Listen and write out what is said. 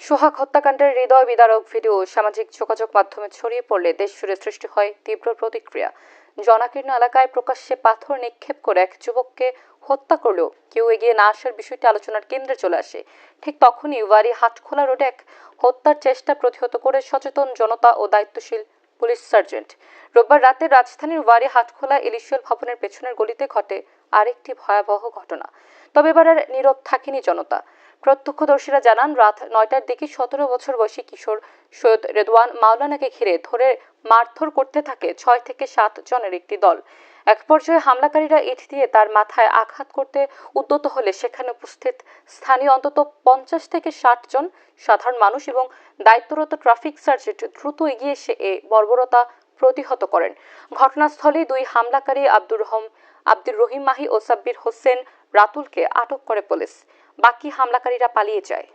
সোহাগ হত্যাকাণ্ডের হৃদয় বিদারক ভিডিও সামাজিক যোগাযোগ মাধ্যমে ছড়িয়ে পড়লে দেশ জুড়ে সৃষ্টি হয় তীব্র প্রতিক্রিয়া। জনাকীর্ণ এলাকায় প্রকাশ্যে পাথর নিক্ষেপ করে এক যুবককে হত্যা করলেও কেউ এগিয়ে না আসার বিষয়টি আলোচনার কেন্দ্রে চলে আসে। ঠিক তখনই ওয়ারি হাটখোলা রোডে এক হত্যার চেষ্টা প্রতিহত করে সচেতন জনতা ও দায়িত্বশীল পুলিশ সার্জেন্ট। রোববার রাতে রাজধানীর ওয়ারি হাটখোলা ইলিশিয়াল ভবনের পেছনের গলিতে ঘটে আরেকটি ভয়াবহ ঘটনা। তবে এবার আর নীরব থাকেনি জনতা। প্রত্যক্ষদর্শীরা জানান, রাত নয়টার দিকে সতেরো বছর বয়সী কিশোর সৈয়দ রেদওয়ান মাওলানাকে ঘিরে ধরে মারধর করতে থাকে ছয় থেকে সাত জনের একটি দল। এক পর্যায়ে হামলাকারীরা ইট দিয়ে তার মাথায় আঘাত করতে উদ্যত হলে সেখানে উপস্থিত স্থানীয় অন্তত পঞ্চাশ থেকে ষাট জন সাধারণ মানুষ এবং দায়িত্বরত ট্রাফিক সার্জেন্ট দ্রুত এগিয়ে এসে এ বর্বরতা প্রতিহত করেন। ঘটনাস্থলে দুই হামলাকারী আব্দুর রহম, আব্দুর রহিম মাহি ও সাব্বির হোসেন রাতুলকে আটক করে পুলিশ। বাকি হামলাকারীরা পালিয়ে যায়।